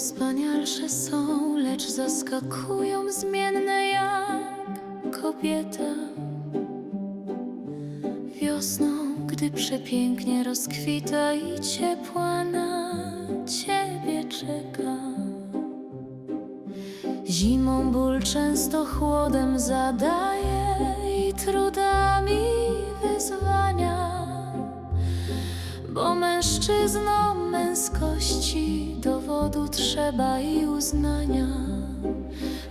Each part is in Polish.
Nasze są, lecz zaskakują zmienne jak kobieta. Wiosną, gdy przepięknie rozkwita i ciepła na ciebie czeka. Zimą ból często chłodem zadaje i trudami wyzwania. Bo mężczyznom męskości dowodu trzeba i uznania.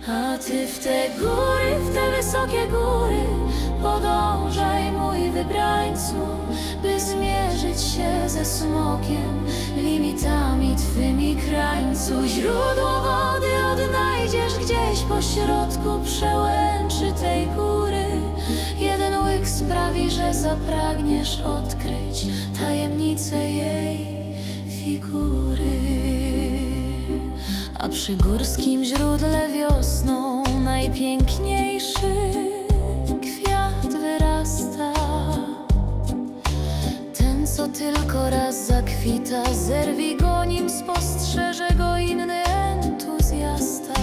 A ty w te góry, w te wysokie góry podążaj, mój wybrańcu, by zmierzyć się ze smokiem, limitami twymi krańcu. Źródło wody odnajdziesz gdzieś po środku przełęczy tej góry. Jeden łyk sprawi, że zapragniesz odkryć tajemnicę jej figury. Przy górskim źródle wiosną najpiękniejszy kwiat wyrasta. Ten, co tylko raz zakwita, zerwij go, nim spostrzeże go inny entuzjasta.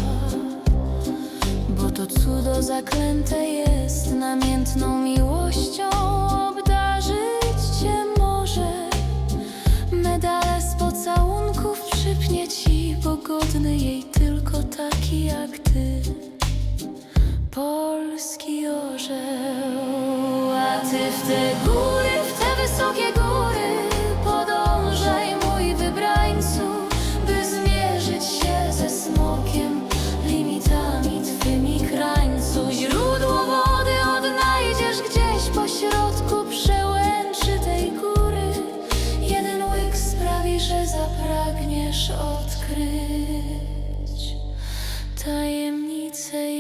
Bo to cudo zaklęte jest namiętną miłością, jej tylko taki jak ty. Polski orzeł, a ty w te góry, w te wysokie góry odkryć tajemnicę